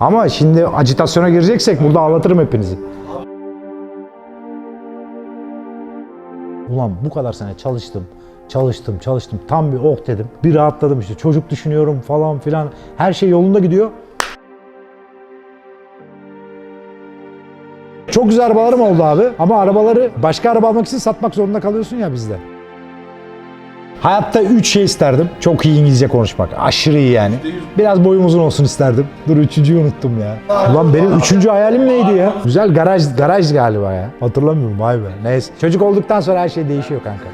Ama şimdi acitasyona gireceksek burada ağlatırım hepinizi. Ulan bu kadar sene çalıştım, çalıştım, çalıştım. Tam bir oh dedim. Bir rahatladım işte. Çocuk düşünüyorum falan filan. Her şey yolunda gidiyor. Çok güzel arabalarım oldu abi. Ama arabaları başka araba almak için satmak zorunda kalıyorsun ya bizde. Hayatta üç şey isterdim. Çok iyi İngilizce konuşmak. Aşırı iyi yani. Biraz boyum uzun olsun isterdim. Dur üçüncüyü unuttum ya. Ulan benim üçüncü hayalim neydi ya? Güzel garaj, garaj galiba ya. Hatırlamıyorum vay be. Neyse. Çocuk olduktan sonra her şey değişiyor kanka.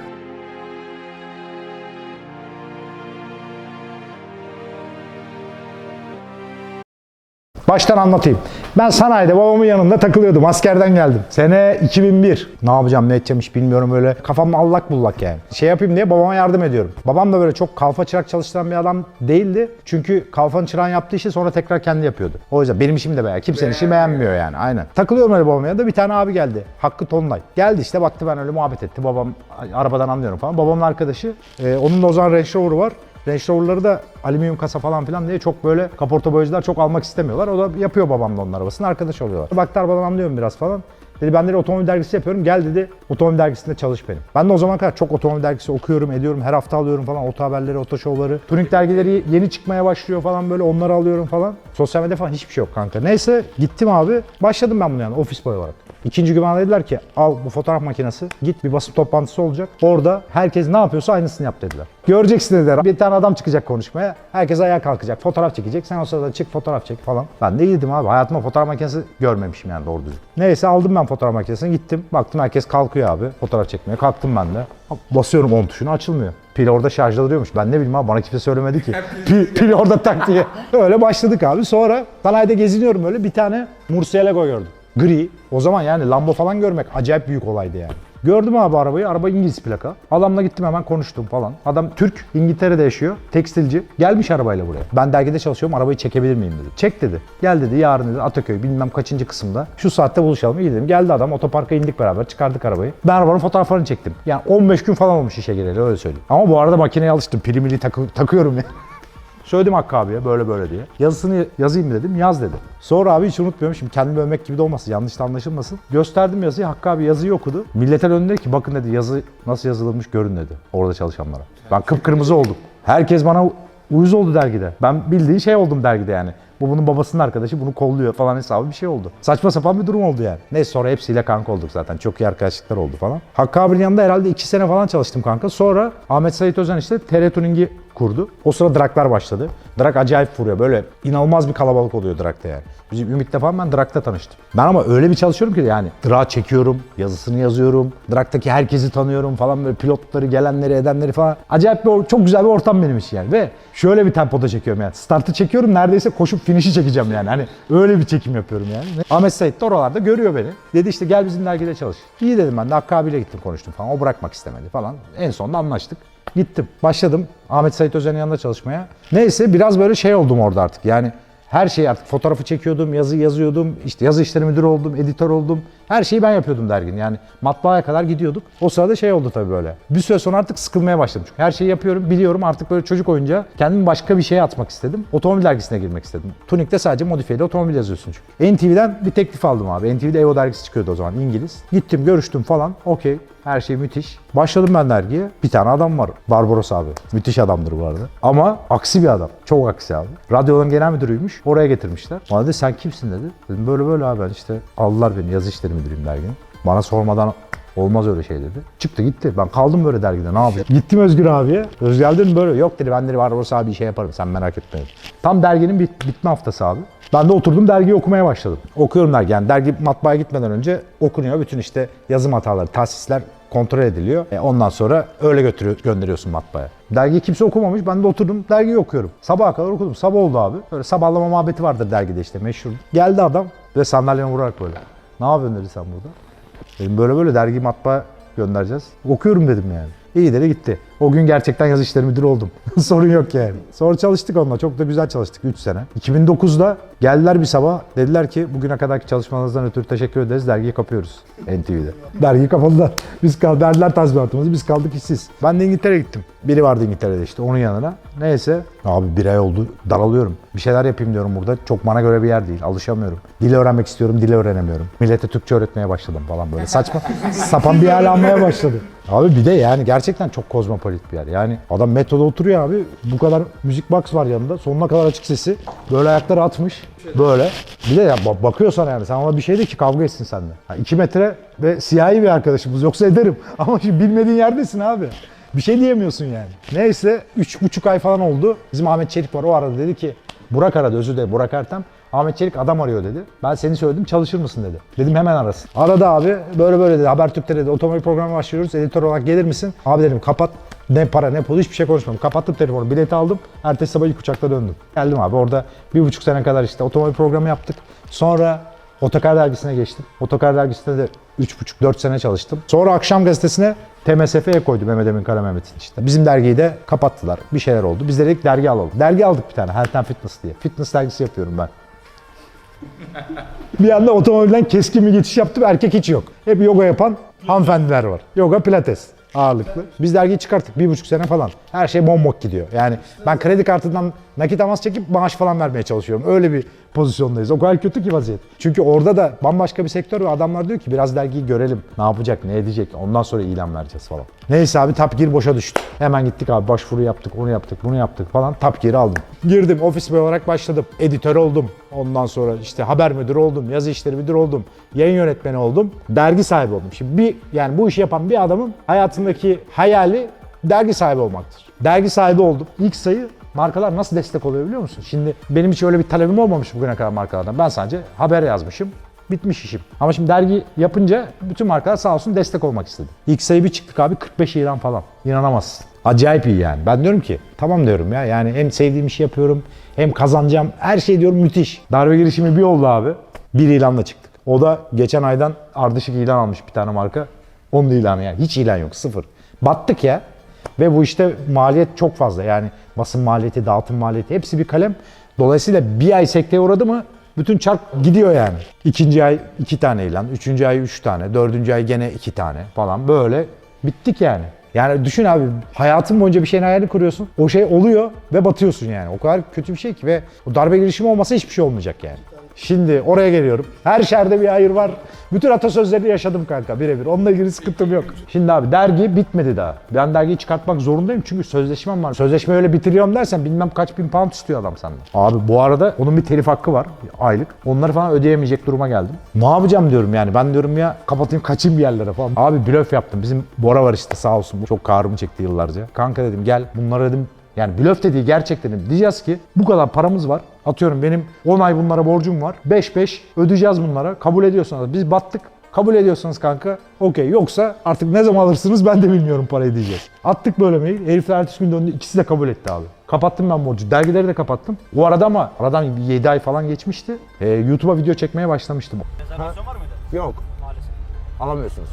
Baştan anlatayım. Ben sanayide babamın yanında takılıyordum. Askerden geldim. Sene 2001. Ne yapacağım ne edeceğim hiç bilmiyorum öyle. Kafam allak bullak yani. Şey yapayım diye babama yardım ediyorum. Babam da böyle çok kalfa çırak çalıştıran bir adam değildi. Çünkü kalfanın çırağın yaptığı işi sonra tekrar kendi yapıyordu. O yüzden benim işimi de beğen. Kimsenin işini beğenmiyor yani. Aynen. Takılıyorum öyle babamın yanında. Bir tane abi geldi. Hakkı Tonlay. Geldi işte baktı ben öyle muhabbet etti. Babam arabadan anlıyorum falan. Babamın arkadaşı. e, onun da o zaman Range Rover'ı var. Range Rover'ları da alüminyum kasa falan filan diye çok böyle kaporta boyacılar çok almak istemiyorlar. O da yapıyor babamla onun arabasını. Arkadaş oluyorlar. Baktı arabadan anlıyorum biraz falan. Dedi ben de otomobil dergisi yapıyorum. Gel dedi otomobil dergisinde çalış benim. Ben de o zaman kadar çok otomobil dergisi okuyorum, ediyorum. Her hafta alıyorum falan. Oto haberleri, oto şovları. Tuning dergileri yeni çıkmaya başlıyor falan böyle. Onları alıyorum falan. Sosyal medya falan hiçbir şey yok kanka. Neyse gittim abi. Başladım ben bunu yani ofis boy olarak. İkinci gün bana dediler ki al bu fotoğraf makinesi git bir basın toplantısı olacak. Orada herkes ne yapıyorsa aynısını yap dediler. Göreceksin dediler. Bir tane adam çıkacak konuşmaya. Herkes ayağa kalkacak. Fotoğraf çekecek. Sen o sırada çık fotoğraf çek falan. Ben de iyiydim abi. Hayatımda fotoğraf makinesi görmemişim yani doğru düzgün. Neyse aldım ben fotoğraf makinesini gittim. Baktım herkes kalkıyor abi fotoğraf çekmeye. Kalktım ben de. Basıyorum on tuşuna açılmıyor. Pil orada şarjda duruyormuş. Ben ne bileyim abi bana kimse söylemedi ki. pil, pil orada tak diye. Öyle başladık abi. Sonra sanayide geziniyorum öyle bir tane Murcielago gördüm. Gri. O zaman yani Lambo falan görmek acayip büyük olaydı yani. Gördüm abi arabayı. Araba İngiliz plaka. Adamla gittim hemen konuştum falan. Adam Türk, İngiltere'de yaşıyor. Tekstilci. Gelmiş arabayla buraya. Ben dergide çalışıyorum. Arabayı çekebilir miyim dedi. Çek dedi. Gel dedi. Yarın dedi Ataköy bilmem kaçıncı kısımda. Şu saatte buluşalım. İyi dedim. Geldi adam. Otoparka indik beraber. Çıkardık arabayı. Ben arabanın fotoğraflarını çektim. Yani 15 gün falan olmuş işe gireli öyle söyleyeyim. Ama bu arada makineye alıştım. Pili mili takı- takıyorum ya. Söyledim Hakkı abiye böyle böyle diye. Yazısını yazayım mı dedim. Yaz dedi. Sonra abi hiç unutmuyorum. Şimdi kendimi övmek gibi de olmasın. Yanlış da anlaşılmasın. Gösterdim yazıyı. Hakkı abi yazıyı okudu. Millete döndü dedi ki bakın dedi yazı nasıl yazılırmış görün dedi. Orada çalışanlara. Ben kıpkırmızı oldum. Herkes bana uyuz oldu dergide. Ben bildiğin şey oldum dergide yani. Bu bunun babasının arkadaşı bunu kolluyor falan hesabı bir şey oldu. Saçma sapan bir durum oldu yani. Neyse sonra hepsiyle kanka olduk zaten. Çok iyi arkadaşlıklar oldu falan. Hakkı abinin yanında herhalde iki sene falan çalıştım kanka. Sonra Ahmet Sait Özen işte TR Tuning'i kurdu. O sıra Draklar başladı. Drak acayip vuruyor. Böyle inanılmaz bir kalabalık oluyor Drak'ta yani. Bizim Ümit'le falan ben Drak'ta tanıştım. Ben ama öyle bir çalışıyorum ki yani Drak çekiyorum, yazısını yazıyorum. Drak'taki herkesi tanıyorum falan böyle pilotları, gelenleri, edenleri falan. Acayip bir, çok güzel bir ortam benim için yani. Ve şöyle bir tempoda çekiyorum yani. Startı çekiyorum neredeyse koşup finişi çekeceğim yani. Hani öyle bir çekim yapıyorum yani. Ahmet Sait de oralarda görüyor beni. Dedi işte gel bizim dergide çalış. İyi dedim ben de Hakkı gittim konuştum falan. O bırakmak istemedi falan. En sonunda anlaştık. Gittim. Başladım Ahmet Sait Özen'in yanında çalışmaya. Neyse biraz böyle şey oldum orada artık. Yani her şeyi artık fotoğrafı çekiyordum, yazı yazıyordum, işte yazı işleri müdürü oldum, editör oldum. Her şeyi ben yapıyordum derginin. Yani matbaaya kadar gidiyorduk. O sırada şey oldu tabii böyle. Bir süre sonra artık sıkılmaya başladım. Çünkü her şeyi yapıyorum, biliyorum. Artık böyle çocuk oyuncağı kendimi başka bir şeye atmak istedim. Otomobil dergisine girmek istedim. Tunik'te sadece modifiyeli otomobil yazıyorsun çünkü. NTV'den bir teklif aldım abi. NTV'de Evo dergisi çıkıyordu o zaman İngiliz. Gittim, görüştüm falan. Okey. Her şey müthiş. Başladım ben dergiye. Bir tane adam var. Barbaros abi. Müthiş adamdır bu arada. Ama aksi bir adam. Çok aksi abi. Radyoların genel müdürüymüş. Oraya getirmişler. Bana dedi sen kimsin dedi. Dedim böyle böyle abi ben işte aldılar beni yazı işleri müdürüyüm derginin. Bana sormadan Olmaz öyle şey dedi. Çıktı gitti. Ben kaldım böyle dergide ne yapayım? Gittim Özgür abiye. Özgür abi böyle yok dedi ben dedi Barbaros abi bir şey yaparım sen merak etme. Tam derginin bit- bitme haftası abi. Ben de oturdum dergiyi okumaya başladım. Okuyorum dergi yani dergi matbaaya gitmeden önce okunuyor. Bütün işte yazım hataları, tahsisler kontrol ediliyor. E, ondan sonra öyle götürüyor, gönderiyorsun matbaaya. Dergiyi kimse okumamış. Ben de oturdum dergiyi okuyorum. Sabaha kadar okudum. Sabah oldu abi. Böyle sabahlama muhabbeti vardır dergide işte meşhur. Geldi adam ve sandalyeme vurarak böyle. Ne yapıyorsun dedi sen burada? Dedim böyle böyle dergi matbaa göndereceğiz. Okuyorum dedim yani. İyi dedi gitti. O gün gerçekten yazı işleri müdürü oldum. Sorun yok yani. Sonra çalıştık onunla. Çok da güzel çalıştık 3 sene. 2009'da geldiler bir sabah. Dediler ki bugüne kadarki çalışmalarınızdan ötürü teşekkür ederiz. Dergiyi kapıyoruz. NTV'de. Dergiyi kapadılar. Biz kaldık. Verdiler tazminatımızı. Biz kaldık işsiz. Ben de İngiltere'ye gittim. Biri vardı İngiltere'de işte onun yanına. Neyse. Abi bir ay oldu. Daralıyorum. Bir şeyler yapayım diyorum burada. Çok bana göre bir yer değil. Alışamıyorum. Dil öğrenmek istiyorum. Dil öğrenemiyorum. Millete Türkçe öğretmeye başladım falan böyle. Saçma sapan bir hal almaya başladı. Abi bir de yani gerçekten çok kozmopolit bir yer. Yani adam metroda oturuyor abi. Bu kadar müzik box var yanında. Sonuna kadar açık sesi. Böyle ayakları atmış. Böyle. Bir de ya ba- bakıyor sana yani. Sen ona bir şey de ki kavga etsin seninle. 2 metre ve siyahi bir arkadaşımız. Yoksa ederim. Ama şimdi bilmediğin yerdesin abi. Bir şey diyemiyorsun yani. Neyse üç buçuk ay falan oldu. Bizim Ahmet Çelik var o arada dedi ki Burak aradı özür dilerim Burak Ertem. Ahmet Çelik adam arıyor dedi. Ben seni söyledim çalışır mısın dedi. Dedim hemen arasın. Aradı abi böyle böyle dedi Habertürk'te dedi otomobil programı başlıyoruz editör olarak gelir misin? Abi dedim kapat ne para ne pul hiçbir şey konuşmadım. Kapattım telefonu bileti aldım. Ertesi sabah ilk uçakla döndüm. Geldim abi orada bir buçuk sene kadar işte otomobil programı yaptık. Sonra Otokar dergisine geçtim. Otokar dergisinde de 3,5-4 sene çalıştım. Sonra akşam gazetesine TMSF'ye koydu Mehmet Emin Kara Mehmet'in işte. Bizim dergiyi de kapattılar. Bir şeyler oldu. Biz de dedik dergi alalım. Dergi aldık bir tane Health and Fitness diye. Fitness dergisi yapıyorum ben. Bir anda otomobilden keskin bir geçiş yaptım. Erkek hiç yok. Hep yoga yapan hanımefendiler var. Yoga pilates ağırlıklı. Biz dergiyi çıkarttık bir buçuk sene falan. Her şey bombok gidiyor. Yani ben kredi kartından nakit avans çekip maaş falan vermeye çalışıyorum. Öyle bir pozisyondayız. O kadar kötü ki vaziyet. Çünkü orada da bambaşka bir sektör ve adamlar diyor ki biraz dergiyi görelim. Ne yapacak, ne edecek. Ondan sonra ilan vereceğiz falan. Neyse abi Top Gear boşa düştü. Hemen gittik abi başvuru yaptık, onu yaptık, bunu yaptık falan. Top Gear'ı aldım. Girdim ofis boy olarak başladım. Editör oldum. Ondan sonra işte haber müdürü oldum, yazı işleri müdürü oldum, yayın yönetmeni oldum, dergi sahibi oldum. Şimdi bir yani bu işi yapan bir adamın hayatındaki hayali dergi sahibi olmaktır. Dergi sahibi oldum. İlk sayı markalar nasıl destek oluyor biliyor musun? Şimdi benim hiç öyle bir talebim olmamış bugüne kadar markalardan. Ben sadece haber yazmışım. Bitmiş işim. Ama şimdi dergi yapınca bütün markalar sağ olsun destek olmak istedi. İlk sayı bir çıktık abi 45 ilan falan. İnanamazsın. Acayip iyi yani. Ben diyorum ki tamam diyorum ya yani hem sevdiğim işi yapıyorum hem kazanacağım. Her şey diyorum müthiş. Darbe girişimi bir oldu abi. Bir ilanla çıktık. O da geçen aydan ardışık ilan almış bir tane marka. Onun ilanı yani. Hiç ilan yok. Sıfır. Battık ya. Ve bu işte maliyet çok fazla. Yani basın maliyeti, dağıtım maliyeti hepsi bir kalem. Dolayısıyla bir ay sekteye uğradı mı bütün çark gidiyor yani. İkinci ay iki tane ilan, üçüncü ay üç tane, dördüncü ay gene iki tane falan böyle bittik yani. Yani düşün abi hayatın boyunca bir şeyin hayalini kuruyorsun. O şey oluyor ve batıyorsun yani. O kadar kötü bir şey ki ve o darbe girişimi olmasa hiçbir şey olmayacak yani. Şimdi oraya geliyorum. Her şerde bir hayır var. Bütün atasözlerini yaşadım kanka birebir. Onunla ilgili sıkıntım yok. Şimdi abi dergi bitmedi daha. Ben dergiyi çıkartmak zorundayım çünkü sözleşmem var. Sözleşme öyle bitiriyorum dersen bilmem kaç bin pound istiyor adam senden. Abi bu arada onun bir telif hakkı var aylık. Onları falan ödeyemeyecek duruma geldim. Ne yapacağım diyorum yani. Ben diyorum ya kapatayım kaçayım bir yerlere falan. Abi blöf yaptım. Bizim Bora var işte sağ olsun. Çok kahrımı çekti yıllarca. Kanka dedim gel bunları dedim yani blöf de değil gerçekten dedim. Diyeceğiz ki bu kadar paramız var. Atıyorum benim 10 ay bunlara borcum var. 5-5 ödeyeceğiz bunlara. Kabul ediyorsanız biz battık. Kabul ediyorsanız kanka okey yoksa artık ne zaman alırsınız ben de bilmiyorum parayı diyeceğiz. Attık böyle mail. Herifler ertesi gün döndü ikisi de kabul etti abi. Kapattım ben borcu. Dergileri de kapattım. O arada ama aradan 7 ay falan geçmişti. Ee, YouTube'a video çekmeye başlamıştım. Rezervasyon var mıydı? Yok Maalesef. alamıyorsunuz.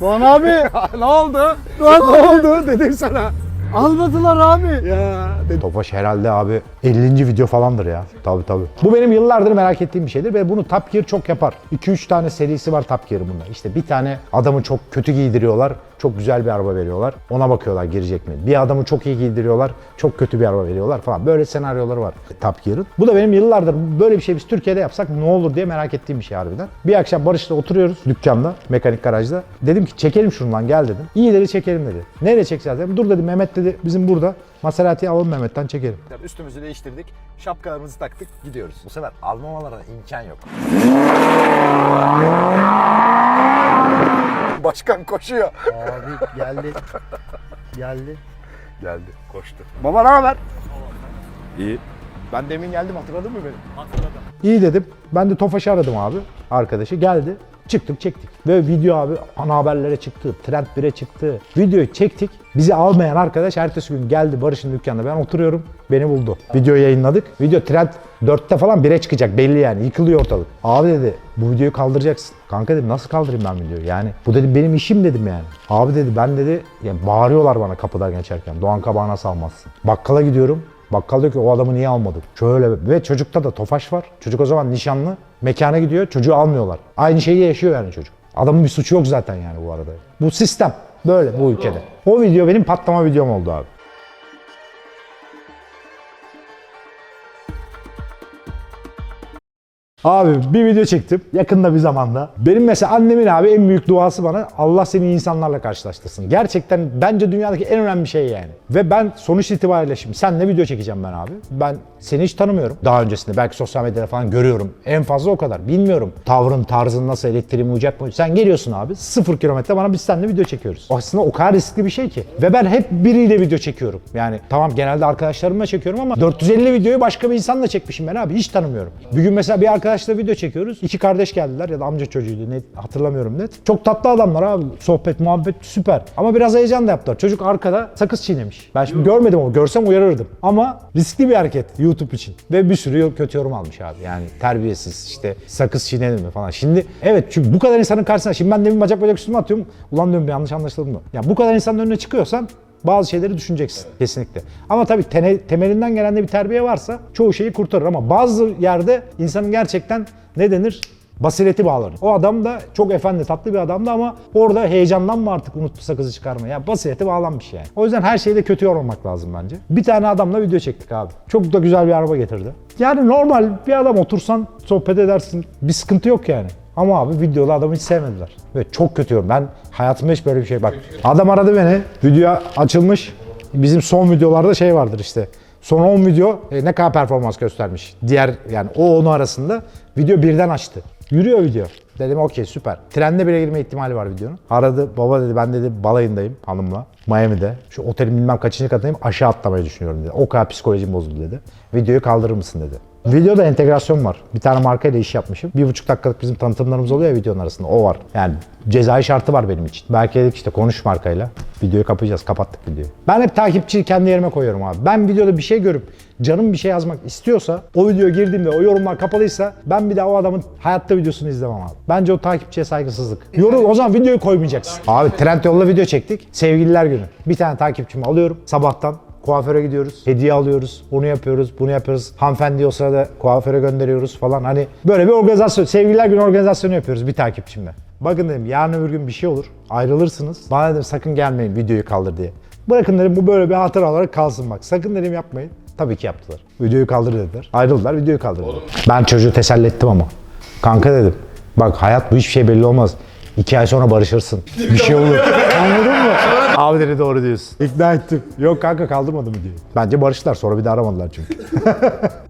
Doğan abi ne oldu? Lan ne oldu dedim sana. almadılar abi. Ya dedim. Tofaş herhalde abi 50. video falandır ya. Tabii tabii. Bu benim yıllardır merak ettiğim bir şeydir ve bunu Top Gear çok yapar. 2-3 tane serisi var Top Gear'ın bunda. İşte bir tane adamı çok kötü giydiriyorlar. Çok güzel bir araba veriyorlar. Ona bakıyorlar girecek mi? Bir adamı çok iyi giydiriyorlar. Çok kötü bir araba veriyorlar falan. Böyle senaryoları var Top Gear'ın. Bu da benim yıllardır böyle bir şey biz Türkiye'de yapsak ne olur diye merak ettiğim bir şey harbiden. Bir akşam Barış'la oturuyoruz dükkanda, mekanik garajda. Dedim ki çekelim şunu lan gel dedim. İyi dedi çekelim dedi. Nereye çekeceğiz dedim. Dur dedim Mehmet dedi bizim burada. Maserati'yi alalım Mehmet'ten çekelim. Üstümüzü değiştirdik, şapkalarımızı taktık, gidiyoruz. Bu sefer almamalarına imkan yok. Başkan koşuyor. Abi geldi. Geldi. Geldi, koştu. Baba ne haber? İyi. Ben demin geldim hatırladın mı beni? Hatırladım. İyi dedim. Ben de Tofaş'ı aradım abi. Arkadaşı geldi. Çıktık çektik. Ve video abi ana haberlere çıktı. Trend 1'e çıktı. Videoyu çektik. Bizi almayan arkadaş ertesi gün geldi Barış'ın dükkanında. Ben oturuyorum. Beni buldu. Video yayınladık. Video Trend 4'te falan 1'e çıkacak belli yani. Yıkılıyor ortalık. Abi dedi bu videoyu kaldıracaksın. Kanka dedim nasıl kaldırayım ben videoyu? Yani bu dedim benim işim dedim yani. Abi dedi ben dedi yani bağırıyorlar bana kapıdan geçerken. Doğan kabağı nasıl almazsın? Bakkala gidiyorum. Bakkal diyor ki o adamı niye almadın? Şöyle ve çocukta da tofaş var. Çocuk o zaman nişanlı. Mekana gidiyor çocuğu almıyorlar. Aynı şeyi yaşıyor yani çocuk. Adamın bir suçu yok zaten yani bu arada. Bu sistem böyle bu ülkede. O video benim patlama videom oldu abi. Abi bir video çektim yakında bir zamanda. Benim mesela annemin abi en büyük duası bana Allah seni insanlarla karşılaştırsın. Gerçekten bence dünyadaki en önemli şey yani. Ve ben sonuç itibariyle şimdi seninle video çekeceğim ben abi. Ben seni hiç tanımıyorum. Daha öncesinde belki sosyal medyada falan görüyorum. En fazla o kadar. Bilmiyorum. Tavrın, tarzın nasıl, elektriğin uyacak mı? Sen geliyorsun abi. Sıfır kilometre bana biz seninle video çekiyoruz. Aslında o kadar riskli bir şey ki. Ve ben hep biriyle video çekiyorum. Yani tamam genelde arkadaşlarımla çekiyorum ama 450 videoyu başka bir insanla çekmişim ben abi. Hiç tanımıyorum. Bir gün mesela bir arkadaşla video çekiyoruz. İki kardeş geldiler ya da amca çocuğuydu net hatırlamıyorum net. Çok tatlı adamlar abi. Sohbet, muhabbet süper. Ama biraz heyecan da yaptılar. Çocuk arkada sakız çiğnemiş. Ben şimdi görmedim ama görsem uyarırdım. Ama riskli bir hareket YouTube için. Ve bir sürü kötü yorum almış abi. Yani terbiyesiz işte sakız çiğnedin mi falan. Şimdi evet çünkü bu kadar insanın karşısına şimdi ben demin bacak bacak üstüme atıyorum. Ulan diyorum bir yanlış anlaşıldı mı? Ya bu kadar insanın önüne çıkıyorsan bazı şeyleri düşüneceksin kesinlikle. Ama tabii tene- temelinden gelen de bir terbiye varsa çoğu şeyi kurtarır ama bazı yerde insanın gerçekten ne denir? Basireti bağlanır. O adam da çok efendi, tatlı bir adamdı ama orada heyecandan mı artık unuttu sakızı çıkarmayı? Ya basireti bağlanmış yani. O yüzden her şeyde kötü yormamak lazım bence. Bir tane adamla video çektik abi. Çok da güzel bir araba getirdi. Yani normal bir adam otursan sohbet edersin. Bir sıkıntı yok yani. Ama abi videoda adamı hiç sevmediler. Ve çok kötü yorum. Ben hayatımda hiç böyle bir şey bak. Adam aradı beni. Video açılmış. Bizim son videolarda şey vardır işte. Son 10 video e, ne kadar performans göstermiş. Diğer yani o onu arasında video birden açtı. Yürüyor video. Dedim okey süper. Trende bile girme ihtimali var videonun. Aradı baba dedi ben dedi balayındayım hanımla. Miami'de. Şu otelin bilmem kaçıncı katındayım aşağı atlamayı düşünüyorum dedi. O kadar psikolojim bozuldu dedi. Videoyu kaldırır mısın dedi. Videoda entegrasyon var. Bir tane markayla iş yapmışım. Bir buçuk dakikalık bizim tanıtımlarımız oluyor ya videonun arasında. O var. Yani cezai şartı var benim için. Belki dedik işte konuş markayla. Videoyu kapayacağız. Kapattık videoyu. Ben hep takipçiyi kendi yerime koyuyorum abi. Ben videoda bir şey görüp canım bir şey yazmak istiyorsa o video girdiğimde o yorumlar kapalıysa ben bir daha o adamın hayatta videosunu izlemem abi. Bence o takipçiye saygısızlık. Yorum o zaman videoyu koymayacaksın. Abi trend yolla video çektik. Sevgililer günü. Bir tane takipçimi alıyorum sabahtan. Kuaföre gidiyoruz, hediye alıyoruz, onu yapıyoruz, bunu yapıyoruz. Hanımefendi o sırada kuaföre gönderiyoruz falan. Hani böyle bir organizasyon, sevgililer günü organizasyonu yapıyoruz bir takipçimle. Bakın dedim yarın öbür gün bir şey olur, ayrılırsınız. Bana dedim sakın gelmeyin videoyu kaldır diye. Bırakın dedim bu böyle bir hatıra olarak kalsın bak. Sakın dedim yapmayın. Tabii ki yaptılar. Videoyu kaldır dediler. Ayrıldılar, videoyu kaldırdılar. Ben çocuğu teselli ettim ama. Kanka dedim. Bak hayat bu hiçbir şey belli olmaz. İki ay sonra barışırsın. Bir şey olur. Anladın mı? Abi dedi doğru diyorsun. İkna ettim. Yok kanka kaldırmadım diyor. Bence barıştılar sonra bir daha aramadılar çünkü.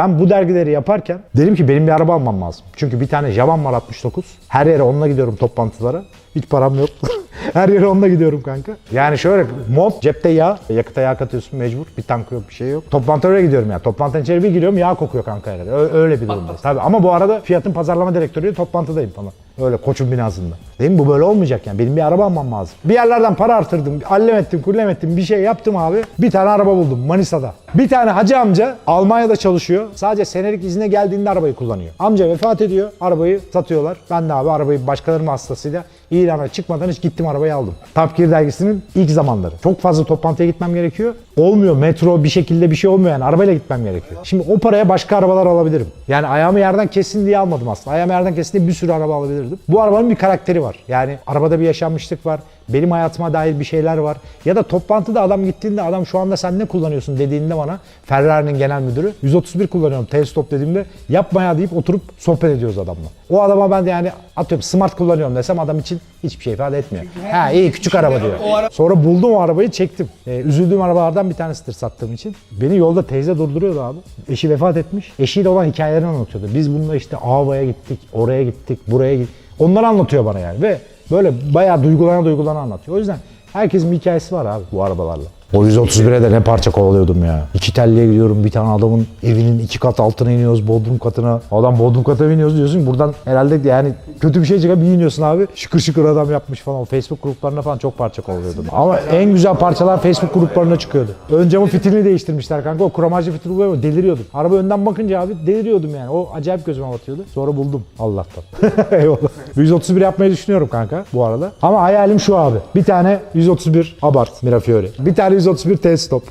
Ben bu dergileri yaparken dedim ki benim bir araba almam lazım. Çünkü bir tane Javan var 69. Her yere onunla gidiyorum toplantılara. Hiç param yok. Her yere onunla gidiyorum kanka. Yani şöyle mont, cepte yağ, yakıta yağ katıyorsun mecbur. Bir tank yok, bir şey yok. Toplantıya gidiyorum ya. Toplantının içeri bir giriyorum yağ kokuyor kanka herhalde. Öyle bir durumdayız. Tabii ama bu arada Fiat'ın pazarlama direktörüyle toplantıdayım falan. Öyle koçun binasında. Dedim bu böyle olmayacak yani. Benim bir araba almam lazım. Bir yerlerden para artırdım. Allem ettim, kullem ettim. Bir şey yaptım abi. Bir tane araba buldum Manisa'da. Bir tane hacı amca Almanya'da çalışıyor. Sadece senelik izine geldiğinde arabayı kullanıyor. Amca vefat ediyor. Arabayı satıyorlar. Ben de abi arabayı başkalarının hastasıyla ilana çıkmadan hiç gittim arabayı aldım. Gear dergisinin ilk zamanları. Çok fazla toplantıya gitmem gerekiyor. Olmuyor. Metro bir şekilde bir şey olmuyor yani. Arabayla gitmem gerekiyor. Şimdi o paraya başka arabalar alabilirim. Yani ayağımı yerden kesin diye almadım aslında. Ayağımı yerden kesin diye bir sürü araba alabilirdim. Bu arabanın bir karakteri var. Yani arabada bir yaşanmışlık var. Benim hayatıma dair bir şeyler var. Ya da toplantıda adam gittiğinde adam şu anda sen ne kullanıyorsun dediğinde bana Ferrari'nin genel müdürü 131 kullanıyorum T-Stop dediğimde yapma ya deyip oturup sohbet ediyoruz adamla. O adama ben de yani atıyorum Smart kullanıyorum desem adam için hiçbir şey ifade etmiyor. Ha iyi küçük araba diyor. Sonra buldum o arabayı çektim. Ee, üzüldüğüm arabalardan bir tanesidir sattığım için. Beni yolda teyze durduruyordu abi. Eşi vefat etmiş. Eşiyle olan hikayelerini anlatıyordu. Biz bununla işte Ava'ya gittik, oraya gittik, buraya gittik. Onları anlatıyor bana yani ve böyle bayağı duygulana duygulana anlatıyor. O yüzden herkesin bir hikayesi var abi bu arabalarla. O 131'e de ne parça kovalıyordum ya. İki telliye gidiyorum bir tane adamın evinin iki kat altına iniyoruz bodrum katına. Adam bodrum katına iniyoruz diyorsun buradan herhalde yani kötü bir şey çıkar bir iniyorsun abi. Şıkır şıkır adam yapmış falan. Facebook gruplarına falan çok parça kovalıyordum. Ama en güzel parçalar Facebook gruplarına çıkıyordu. Ön camın fitilini değiştirmişler kanka. O kromajlı fitil mu? Deliriyordum. Araba önden bakınca abi deliriyordum yani. O acayip gözüme batıyordu. Sonra buldum Allah'tan. Eyvallah. 131 yapmayı düşünüyorum kanka bu arada. Ama hayalim şu abi. Bir tane 131 Abarth Mirafiori. Bir tane 131 T-Stop.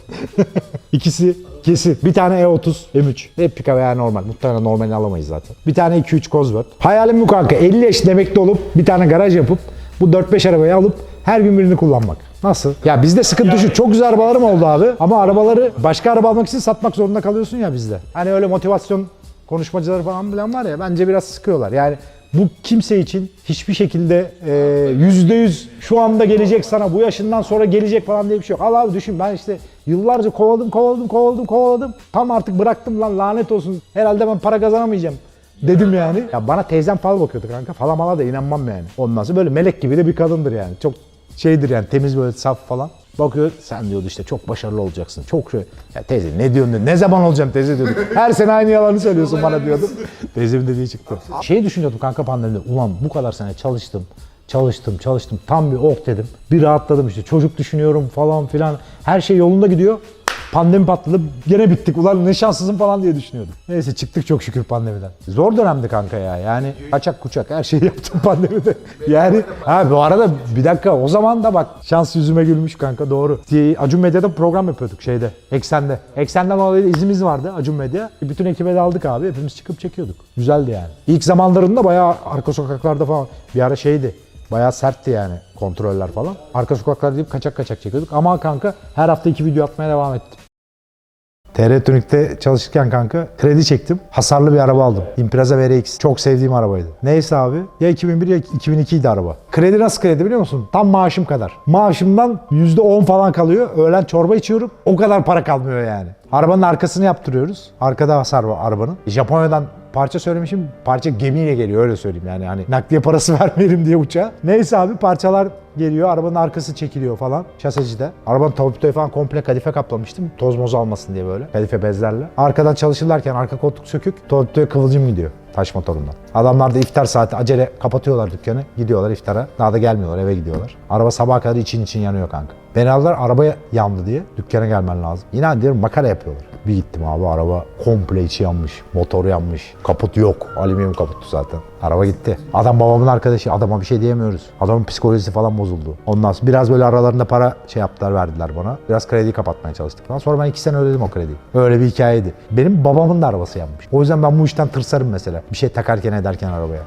İkisi kesin. Bir tane E30 M3. Hep pika veya normal. Muhtemelen normalini alamayız zaten. Bir tane 2-3 Cosworth. Hayalim bu kanka. 50 yaşında emekli olup bir tane garaj yapıp bu 4-5 arabayı alıp her gün birini kullanmak. Nasıl? Ya bizde sıkıntı şu. Çok güzel arabalarım oldu abi. Ama arabaları başka araba almak için satmak zorunda kalıyorsun ya bizde. Hani öyle motivasyon konuşmacıları falan bilen var ya bence biraz sıkıyorlar. Yani bu kimse için hiçbir şekilde e, yüzde yüz şu anda gelecek sana bu yaşından sonra gelecek falan diye bir şey yok. Al abi düşün ben işte yıllarca kovaladım kovaladım kovaladım kovaladım. Tam artık bıraktım lan lanet olsun. Herhalde ben para kazanamayacağım. Dedim yani. Ya bana teyzem falan bakıyordu kanka. Falan mala da inanmam yani. Ondan sonra böyle melek gibi de bir kadındır yani. Çok şeydir yani temiz böyle saf falan. Bakıyor sen diyordu işte çok başarılı olacaksın. Çok şey. Ya teyze ne diyorsun? diyor. Ne zaman olacağım teyze diyordu. Her sene aynı yalanı söylüyorsun bana diyordu. Teyzemin dediği çıktı. Şey düşünüyordum kanka pandemide. Ulan bu kadar sene çalıştım. Çalıştım, çalıştım. Tam bir oh dedim. Bir rahatladım işte. Çocuk düşünüyorum falan filan. Her şey yolunda gidiyor. Pandemi patladı. Gene bittik. Ulan ne şanssızım falan diye düşünüyordum. Neyse çıktık çok şükür pandemiden. Zor dönemdi kanka ya. Yani kaçak kuçak her şeyi yaptım pandemide. Yani ha bu arada bir dakika o zaman da bak şans yüzüme gülmüş kanka doğru. Acun Medya'da program yapıyorduk şeyde. Eksen'de. Eksen'den dolayı da izimiz vardı Acun Medya. Bütün ekibe de aldık abi. Hepimiz çıkıp çekiyorduk. Güzeldi yani. İlk zamanlarında bayağı arka sokaklarda falan bir ara şeydi. Bayağı sertti yani kontroller falan. Arka sokaklarda deyip kaçak kaçak çekiyorduk. Ama kanka her hafta iki video atmaya devam ettim. TR Tunik'te çalışırken kanka kredi çektim. Hasarlı bir araba aldım. Impreza VRX. Çok sevdiğim arabaydı. Neyse abi ya 2001 ya 2002 idi araba. Kredi nasıl kredi biliyor musun? Tam maaşım kadar. Maaşımdan %10 falan kalıyor. Öğlen çorba içiyorum. O kadar para kalmıyor yani. Arabanın arkasını yaptırıyoruz. Arkada hasar var arabanın. Japonya'dan parça söylemişim. Parça gemiyle geliyor öyle söyleyeyim yani. Hani nakliye parası vermeyelim diye uçağa. Neyse abi parçalar geliyor. Arabanın arkası çekiliyor falan. Şasecide. Arabanın torpidoyu falan komple kadife kaplamıştım. Toz moz almasın diye böyle. Kadife bezlerle. Arkadan çalışırlarken arka koltuk sökük. Torpidoya kıvılcım gidiyor. Taş motorundan. Adamlar da iftar saati acele kapatıyorlar dükkanı. Gidiyorlar iftara. Daha da gelmiyorlar eve gidiyorlar. Araba sabaha kadar için için yanıyor kanka. Beni aldılar arabaya yandı diye dükkana gelmen lazım. Yine diyorum makara yapıyorlar. Bir gittim abi araba komple içi yanmış. Motor yanmış. Kaput yok. Alüminyum kaputtu zaten. Araba gitti. Adam babamın arkadaşı. Adama bir şey diyemiyoruz. Adamın psikolojisi falan bozuldu. Ondan sonra biraz böyle aralarında para şey yaptılar verdiler bana. Biraz krediyi kapatmaya çalıştık falan. Sonra ben iki sene ödedim o krediyi. Öyle bir hikayeydi. Benim babamın da arabası yanmış. O yüzden ben bu işten tırsarım mesela. Bir şey takarken ederken arabaya.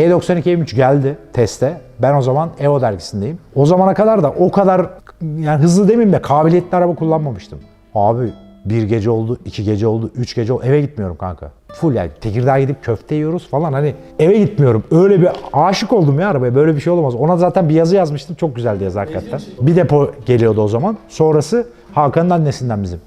E92 M3 geldi teste. Ben o zaman EO dergisindeyim. O zamana kadar da o kadar yani hızlı demeyeyim de kabiliyetli araba kullanmamıştım. Abi bir gece oldu, iki gece oldu, üç gece oldu. Eve gitmiyorum kanka. Full yani Tekirdağ'a gidip köfte yiyoruz falan hani eve gitmiyorum. Öyle bir aşık oldum ya arabaya. Böyle bir şey olamaz. Ona zaten bir yazı yazmıştım. Çok güzeldi yazı hakikaten. Bir depo geliyordu o zaman. Sonrası Hakan'ın annesinden bizim.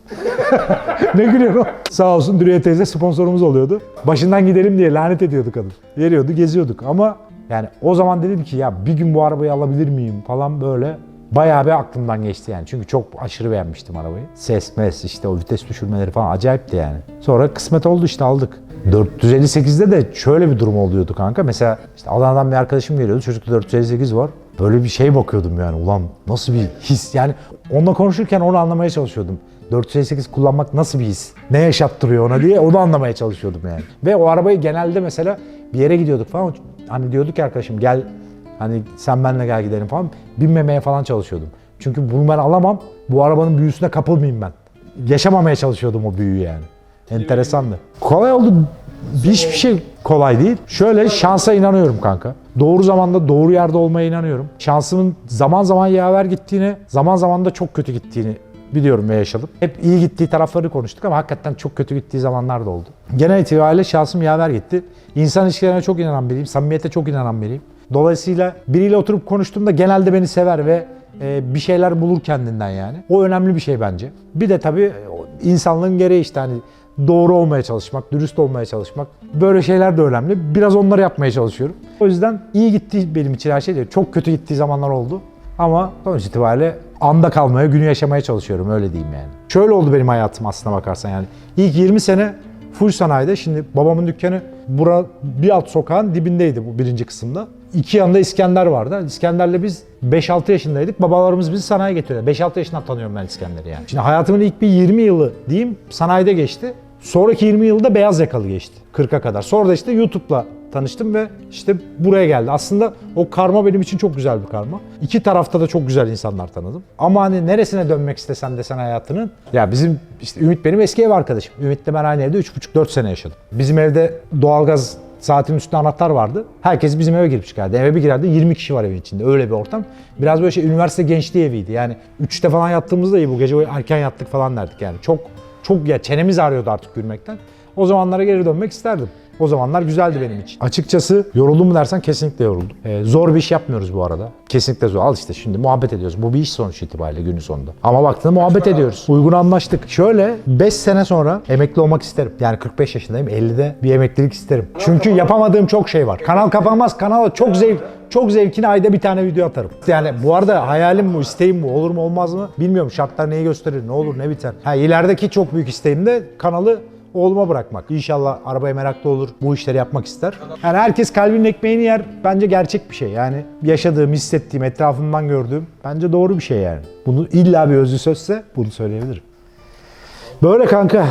ne gülüyorsun? Sağ olsun Dürüye teyze sponsorumuz oluyordu. Başından gidelim diye lanet ediyordu kadın. Veriyordu, geziyorduk ama yani o zaman dedim ki ya bir gün bu arabayı alabilir miyim falan böyle bayağı bir aklımdan geçti yani. Çünkü çok aşırı beğenmiştim arabayı. Ses, mes, işte o vites düşürmeleri falan acayipti yani. Sonra kısmet oldu işte aldık. 458'de de şöyle bir durum oluyordu kanka. Mesela işte Adana'dan bir arkadaşım geliyordu. Çocukta 458 var. Böyle bir şey bakıyordum yani. Ulan nasıl bir his? Yani onunla konuşurken onu anlamaya çalışıyordum. 458 kullanmak nasıl bir his? Ne yaşattırıyor ona diye onu anlamaya çalışıyordum yani. Ve o arabayı genelde mesela bir yere gidiyorduk falan. Hani diyorduk ki arkadaşım gel hani sen benimle gel gidelim falan. Binmemeye falan çalışıyordum. Çünkü bunu ben alamam. Bu arabanın büyüsüne kapılmayayım ben. Yaşamamaya çalışıyordum o büyüyü yani. Enteresandı. Kolay oldu. Hiçbir şey kolay değil. Şöyle şansa inanıyorum kanka. Doğru zamanda doğru yerde olmaya inanıyorum. Şansımın zaman zaman yaver gittiğini, zaman zaman da çok kötü gittiğini biliyorum ve yaşadım. Hep iyi gittiği tarafları konuştuk ama hakikaten çok kötü gittiği zamanlar da oldu. Genel itibariyle şansım yaver gitti. İnsan ilişkilerine çok inanan biriyim, samimiyete çok inanan biriyim. Dolayısıyla biriyle oturup konuştuğumda genelde beni sever ve e, bir şeyler bulur kendinden yani. O önemli bir şey bence. Bir de tabii e, insanlığın gereği işte hani doğru olmaya çalışmak, dürüst olmaya çalışmak. Böyle şeyler de önemli. Biraz onları yapmaya çalışıyorum. O yüzden iyi gitti benim için her şey değil. Çok kötü gittiği zamanlar oldu. Ama sonuç itibariyle anda kalmaya, günü yaşamaya çalışıyorum öyle diyeyim yani. Şöyle oldu benim hayatım aslına bakarsan yani. İlk 20 sene full sanayide. Şimdi babamın dükkanı bura bir alt sokağın dibindeydi bu birinci kısımda. İki yanında İskender vardı. İskender'le biz 5-6 yaşındaydık. Babalarımız bizi sanayiye getiriyordu. 5-6 yaşından tanıyorum ben İskender'i yani. Şimdi hayatımın ilk bir 20 yılı diyeyim sanayide geçti. Sonraki 20 yılda beyaz yakalı geçti. 40'a kadar. Sonra da işte YouTube'la tanıştım ve işte buraya geldi. Aslında o karma benim için çok güzel bir karma. İki tarafta da çok güzel insanlar tanıdım. Ama hani neresine dönmek istesen desen hayatının. Ya bizim işte Ümit benim eski ev arkadaşım. Ümit'le ben aynı evde 3,5-4 sene yaşadım. Bizim evde doğalgaz saatin üstünde anahtar vardı. Herkes bizim eve girip çıkardı. Eve bir girerdi 20 kişi var evin içinde. Öyle bir ortam. Biraz böyle şey üniversite gençliği eviydi. Yani 3'te falan yattığımızda iyi bu gece erken yattık falan derdik yani. Çok çok ya çenemiz ağrıyordu artık gülmekten. O zamanlara geri dönmek isterdim. O zamanlar güzeldi benim için. Açıkçası yoruldum mu dersen kesinlikle yoruldum. Ee, zor bir iş yapmıyoruz bu arada. Kesinlikle zor. Al işte şimdi muhabbet ediyoruz. Bu bir iş sonuç itibariyle günün sonunda. Ama baktığında muhabbet ediyoruz. Uygun anlaştık. Şöyle 5 sene sonra emekli olmak isterim. Yani 45 yaşındayım. 50'de bir emeklilik isterim. Çünkü yapamadığım çok şey var. Kanal kapanmaz. Kanala çok zevk çok zevkine ayda bir tane video atarım. Yani bu arada hayalim bu, isteğim bu. Olur mu olmaz mı bilmiyorum. Şartlar neyi gösterir, ne olur ne biter. Ha ilerideki çok büyük isteğim de kanalı oğluma bırakmak. İnşallah arabaya meraklı olur, bu işleri yapmak ister. Yani herkes kalbinin ekmeğini yer. Bence gerçek bir şey. Yani yaşadığım, hissettiğim, etrafımdan gördüğüm bence doğru bir şey yani. Bunu illa bir özlü sözse bunu söyleyebilirim. Böyle kanka.